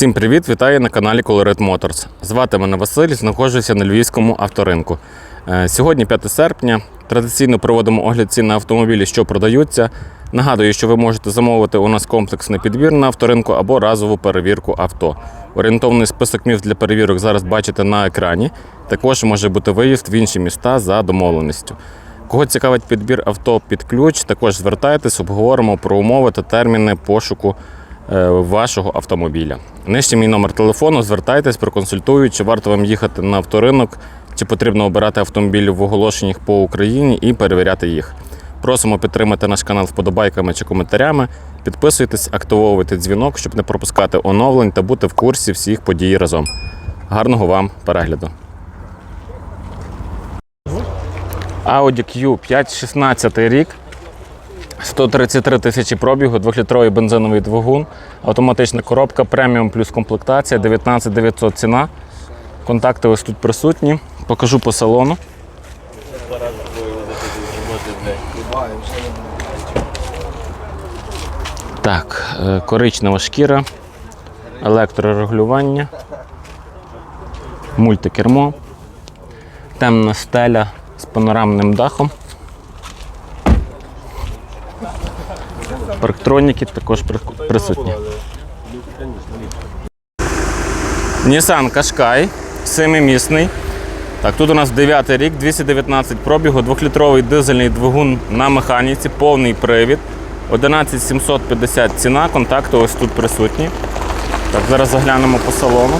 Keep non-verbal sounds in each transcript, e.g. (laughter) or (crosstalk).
Всім привіт! Вітаю на каналі Colored Motors. Звати мене Василь, знаходжуся на львівському авторинку. Е, Сьогодні 5 серпня. Традиційно проводимо огляд цін на автомобілі, що продаються. Нагадую, що ви можете замовити у нас комплексний підбір на авторинку або разову перевірку авто. Орієнтовний список міст для перевірок зараз бачите на екрані. Також може бути виїзд в інші міста за домовленістю. Кого цікавить підбір авто під ключ, також звертайтесь, обговоримо про умови та терміни пошуку вашого автомобіля. Нижче мій номер телефону, звертайтесь, проконсультую, чи варто вам їхати на авторинок, чи потрібно обирати автомобілі в оголошеннях по Україні і перевіряти їх. Просимо підтримати наш канал вподобайками чи коментарями. Підписуйтесь, активовуйте дзвінок, щоб не пропускати оновлень та бути в курсі всіх подій разом. Гарного вам перегляду! Audi Q5 16 рік. 133 тисячі пробігу, 2-літровий бензиновий двигун, автоматична коробка, преміум плюс комплектація, 19 900 ціна. Контакти ось тут присутні. Покажу по салону. Так, е, коричнева шкіра, електрорегулювання, мультикермо, темна стеля з панорамним дахом. Парктроніки також присутні. Nissan Qashqai, семимісний. Так, тут у нас 9 рік, 219 пробігу, 2-літровий дизельний двигун на механіці, повний привід. 11750 ціна, контакти ось тут присутні. Так, зараз заглянемо по салону.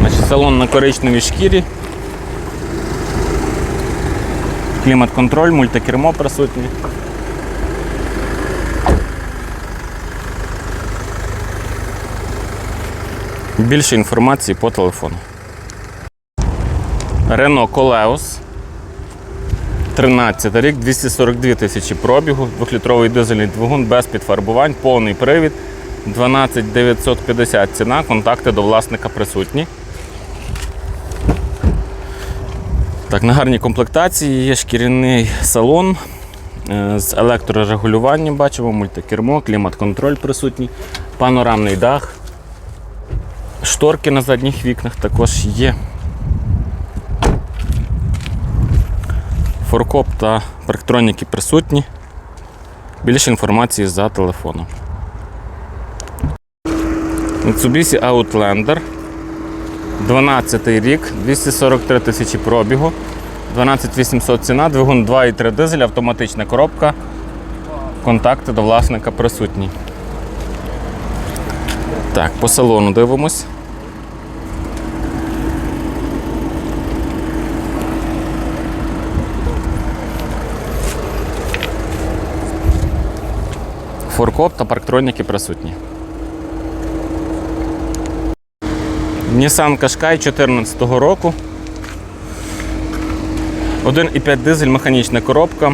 Значить, салон на коричневій шкірі. Клімат-контроль, мультикермо присутнє. Більше інформації по телефону. Renault Koleos. 13 рік, 242 тисячі пробігу, 2-літровий дизельний двигун без підфарбувань, повний привід, 12 950 ціна, контакти до власника присутні. Так, на гарній комплектації є шкіряний салон е, з електрорегулюванням, бачимо, мультикермо, клімат-контроль присутній, панорамний дах, шторки на задніх вікнах також є. Форкоп та парктроніки присутні. Більше інформації за телефоном. Mitsubishi Outlander. 12 рік, 243 тисячі пробігу, 12800 ціна, двигун 2,3 дизель, автоматична коробка. Контакти до власника присутні. Так, по салону дивимось. Форкоп та парктроніки присутні. Nissan Qashqai 2014 року. 1,5 дизель, механічна коробка.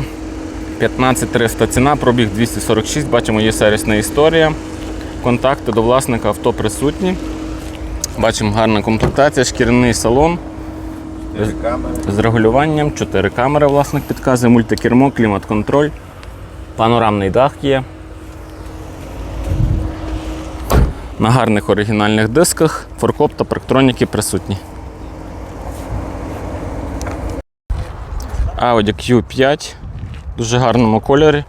15300 ціна, пробіг 246, бачимо, є сервісна історія. Контакти до власника авто присутні. Бачимо гарна комплектація, шкіряний салон з регулюванням, 4 камери власник підказує, мультикермо, клімат-контроль, панорамний дах є. На гарних оригінальних дисках, форкоп та парктроніки присутні. Audi Q5 в дуже гарному кольорі.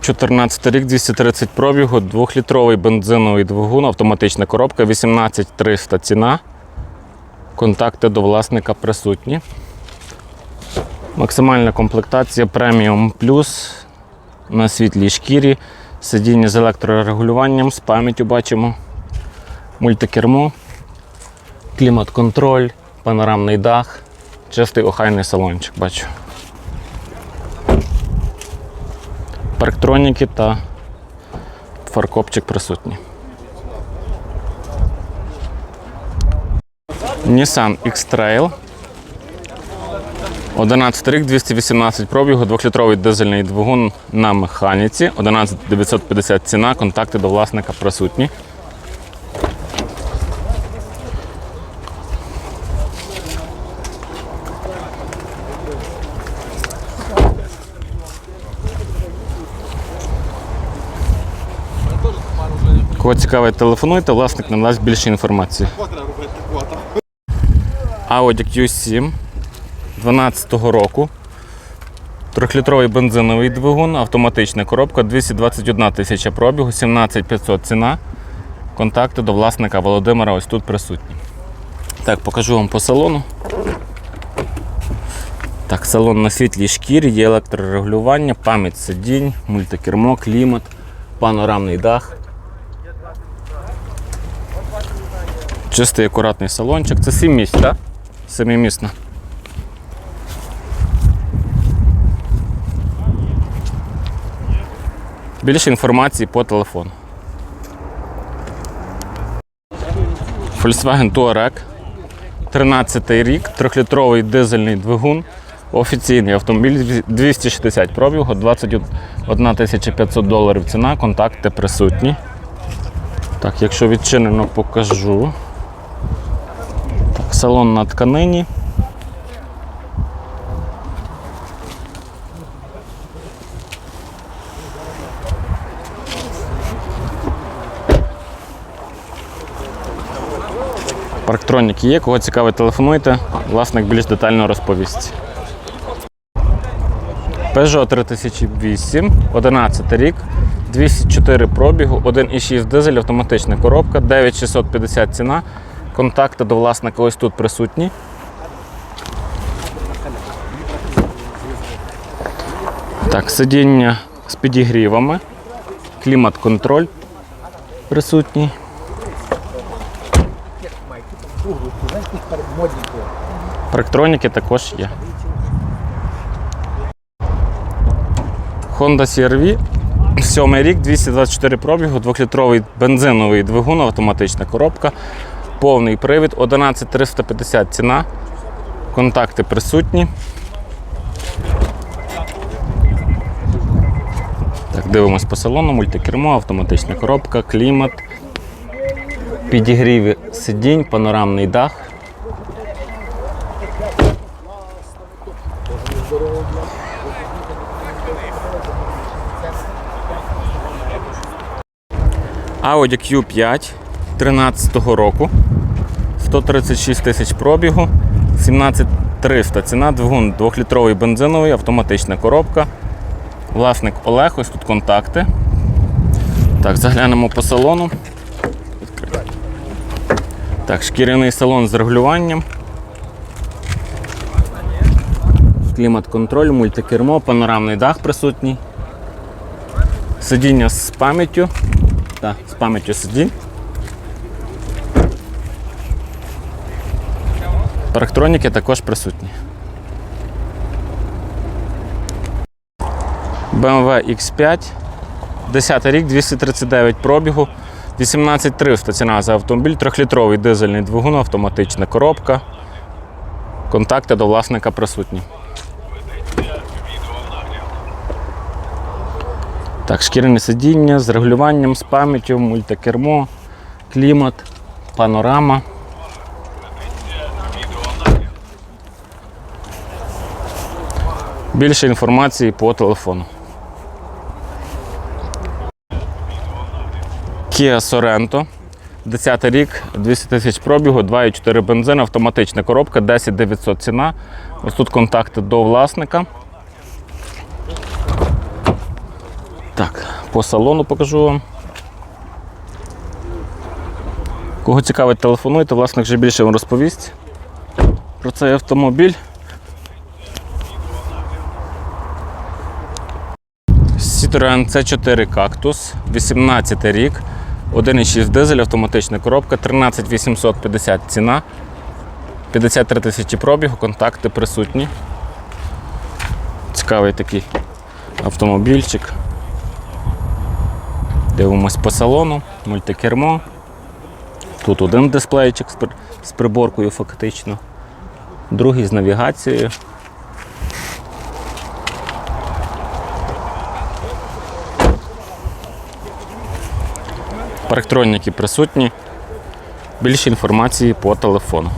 14 рік, 230 пробігу, 2-літровий бензиновий двигун, автоматична коробка, 18300 ціна. Контакти до власника присутні. Максимальна комплектація Premium Plus на світлій шкірі. Сидіння з електрорегулюванням, з пам'яттю бачимо. Мультикермо, клімат-контроль, панорамний дах, чистий охайний салончик бачу. Парктроніки та фаркопчик присутні. Nissan X-Trail. 11 рік, 218 пробігу, 2-літровий дизельний двигун на механіці, 11 950 ціна, контакти до власника присутні. Кого цікавить, телефонуйте, власник надасть більше інформації. Audi Q7 12 року. Трьохлітровий бензиновий двигун, автоматична коробка, 221 тисяча пробігу, 17500 ціна. Контакти до власника Володимира ось тут присутні. Так, покажу вам по салону. Так, салон на світлій шкірі, є електрорегулювання, пам'ять сидінь, мультикермо, клімат, панорамний дах. Чистий акуратний салончик. Це 7 місць, так? Семимісна. Більше інформації по телефону. Volkswagen Touareg. 13 рік, 3-літровий дизельний двигун. Офіційний автомобіль 260 пробігу, 21 500 доларів ціна, контакти присутні. Так, якщо відчинено, покажу. Так, салон на тканині. Парктроніки є, кого цікавить, телефонуйте, власник більш детально розповість. Peugeot 3008, 11 рік, 204 пробігу, 1,6 дизель, автоматична коробка, 9650 ціна. Контакти до власника ось тут присутні. Так, сидіння з підігрівами, клімат-контроль присутній. Парктроніки також є. Honda CR-V, 7 рік, 224 пробігу, 2-літровий бензиновий двигун, автоматична коробка, повний привід, 11350 ціна. Контакти присутні. Так, дивимось по салону, мультикермо, автоматична коробка, клімат, підігрів сидінь, панорамний дах. Audi Q5 13 року. 136 тисяч пробігу, 17300 ціна, двигун 2-літровий бензиновий, автоматична коробка. Власник Олег, ось тут контакти. Так, заглянемо по салону. Так, шкіряний салон з регулюванням. Клімат-контроль, мультикермо, панорамний дах присутній. Сидіння з пам'яттю. Так, з пам'яттю сидінь. Парктроніки також присутні. BMW X5, 10 рік, 239 пробігу, 18300 ціна за автомобіль, 3-літровий дизельний двигун, автоматична коробка. Контакти до власника присутні. Так, шкіряне сидіння з регулюванням, з пам'яттю, мультикермо, клімат, панорама. Більше інформації по телефону. Kia Sorento. 10 рік, 200 тисяч пробігу, 2,4 бензин, автоматична коробка, 10 900 ціна. Ось тут контакти до власника. Так, по салону покажу вам. Кого цікавить, телефонуйте, власник вже більше вам розповість про цей автомобіль. Citroen C4 Cactus, 18 рік, 1,6 дизель, автоматична коробка, 13 850 ціна, 53 тисячі пробігу, контакти присутні. Цікавий такий автомобільчик. Дивимось по салону, мультикермо. Тут один дисплейчик з приборкою фактично, другий з навігацією. Парктроніки присутні. Більше інформації по телефону.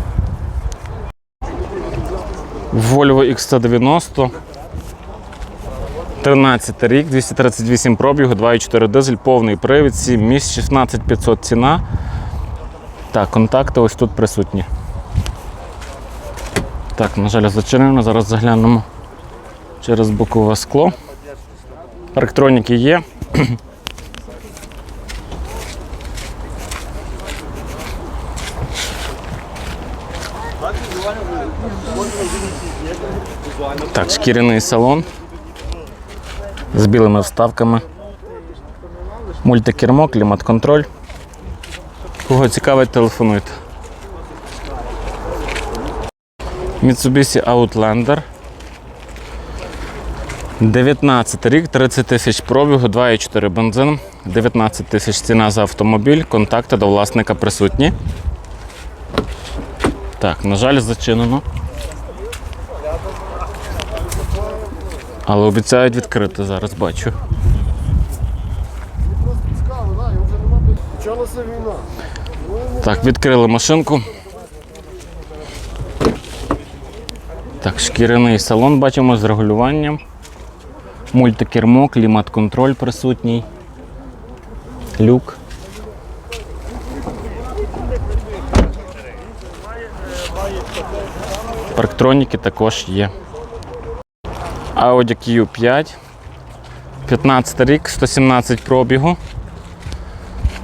Volvo XC90 13 рік, 238 пробігу, 2,4 дизель, повний привід, 7 місць, 16500 ціна. Так, контакти ось тут присутні. Так, на жаль, зачинено. Зараз заглянемо через бокове скло. Електроніки є. (clears throat) Так, шкіряний салон з білими вставками. Мультикермо, клімат-контроль. Кого цікавить, телефонуйте. Mitsubishi Outlander. 19 рік, 30 тисяч пробігу, 2,4 бензин, 19 тисяч ціна за автомобіль, контакти до власника присутні. Так, на жаль, зачинено. Але обіцяють відкрити зараз, бачу. Так, відкрили машинку. Так, шкіряний салон бачимо з регулюванням. Мультикермо, клімат-контроль присутній. Люк. Парктроніки також є. Audi Q5. 15 рік, 117 пробігу.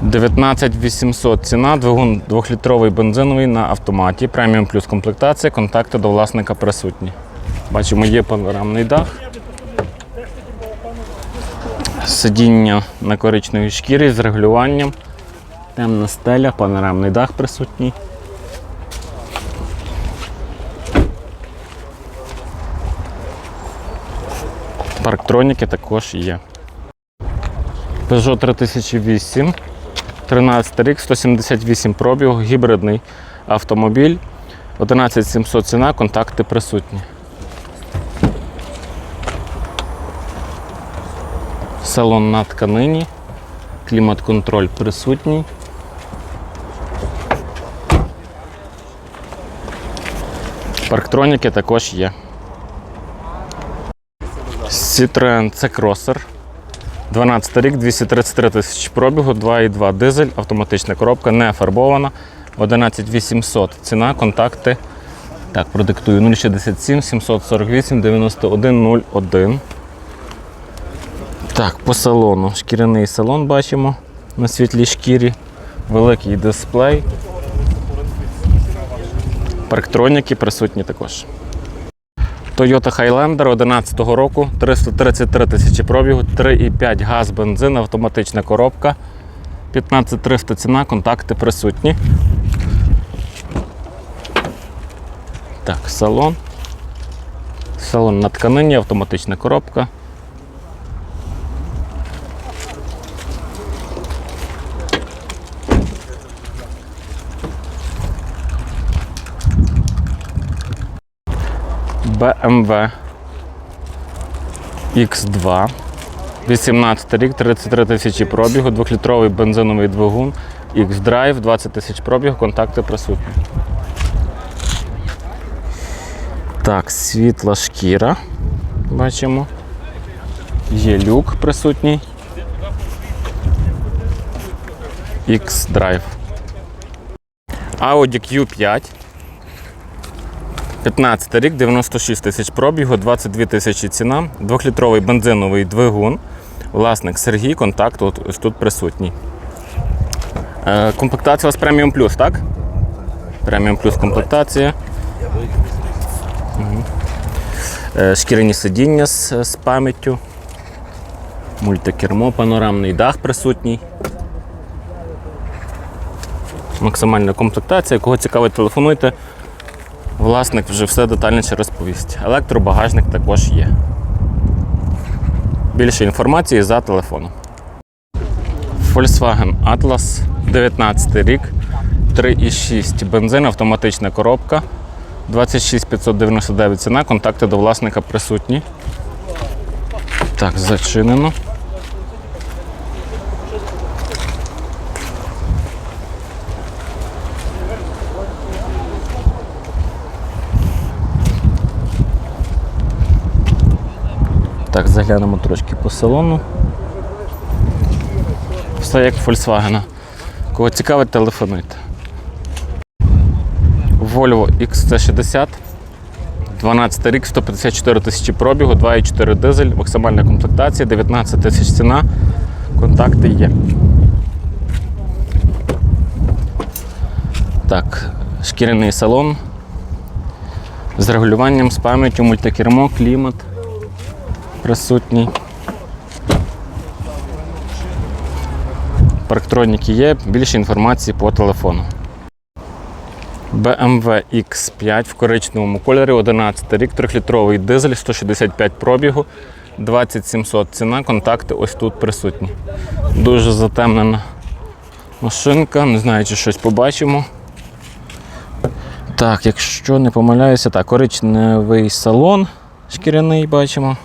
19 800 ціна, двигун 2-літровий бензиновий на автоматі, преміум плюс комплектація, контакти до власника присутні. Бачимо, є панорамний дах. Сидіння на коричневій шкірі з регулюванням. Темна стеля, панорамний дах присутній. Парктроніки також є. Peugeot 3008. 13 рік, 178 пробігу, гібридний автомобіль. 11700 ціна, контакти присутні. Салон на тканині, клімат-контроль присутній. Парктроніки також є. Citroen C-Crosser 12 рік, 233 тисячі пробігу, 2,2 дизель, автоматична коробка, не фарбована. 11800 ціна, контакти. Так, продиктую 067 748 91 01. Так, по салону. Шкіряний салон бачимо на світлій шкірі. Великий дисплей. Парктроніки присутні також. Toyota Highlander 11 року, 333 тисячі пробігу, 3,5 газ, бензин, автоматична коробка. 15300 ціна, контакти присутні. Так, салон. Салон на тканині, автоматична коробка. BMW X2. 18 рік, 33 тисячі пробігу, 2-літровий бензиновий двигун, X-Drive, 20 тисяч пробігу, контакти присутні. Так, світла шкіра. Бачимо. Є люк присутній. X-Drive. Audi Q5. 15 рік, 96 тисяч пробігу, 22 тисячі ціна, 2-літровий бензиновий двигун. Власник Сергій, контакт ось тут присутній. Е, комплектація у вас преміум плюс, так? Преміум плюс комплектація. Е, шкіряні сидіння з, з пам'яттю. Мультикермо, панорамний дах присутній. Максимальна комплектація. Кого цікавить, телефонуйте. Власник вже все детальніше розповість. Електробагажник також є. Більше інформації за телефоном. Volkswagen Atlas 19 рік, 3,6 бензин, автоматична коробка. 26 599 ціна, контакти до власника присутні. Так, зачинено. Так, заглянемо трошки по салону. Все як Volkswagen. Кого цікавить, телефонуйте. Volvo XC60. 12 рік, 154 тисячі пробігу, 2,4 дизель, максимальна комплектація, 19 тисяч ціна. Контакти є. Так, шкіряний салон з регулюванням, з пам'яттю, мультикермо, клімат присутній. Парктроніки є, більше інформації по телефону. BMW X5 в коричневому кольорі, 11 рік, 3-літровий дизель, 165 пробігу, 20700 ціна, контакти ось тут присутні. Дуже затемнена машинка, не знаю, чи щось побачимо. Так, якщо не помиляюся, так, коричневий салон шкіряний бачимо.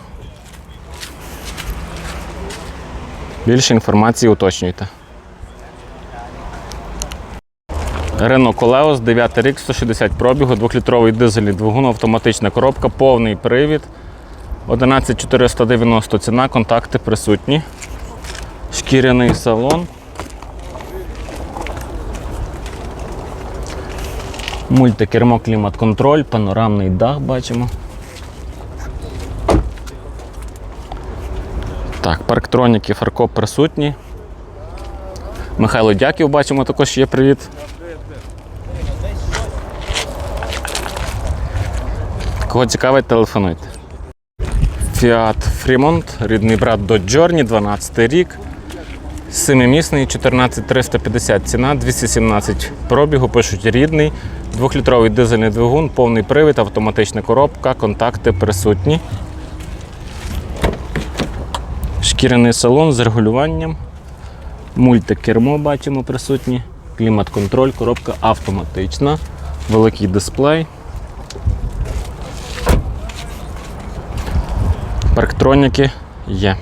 Більше інформації уточнюйте. Renault Koleos, 9 рік, 160 пробігу, 2-літровий дизельний двигун, автоматична коробка, повний привід. 11490 ціна, контакти присутні. Шкіряний салон. Мультикермо, клімат-контроль, панорамний дах бачимо. Так, парктроніки, фаркоп присутні. Михайло Дяків бачимо, також є привіт. Кого цікавить, телефонуйте. Fiat Fremont, рідний брат Dodge Journey, 12 рік. Семимісний, 14350 ціна, 217 пробігу, пишуть рідний. Двохлітровий дизельний двигун, повний привід, автоматична коробка, контакти присутні. Шкіряний салон з регулюванням. Мультикермо бачимо присутні. Клімат-контроль, коробка автоматична, великий дисплей. Парктроніки є.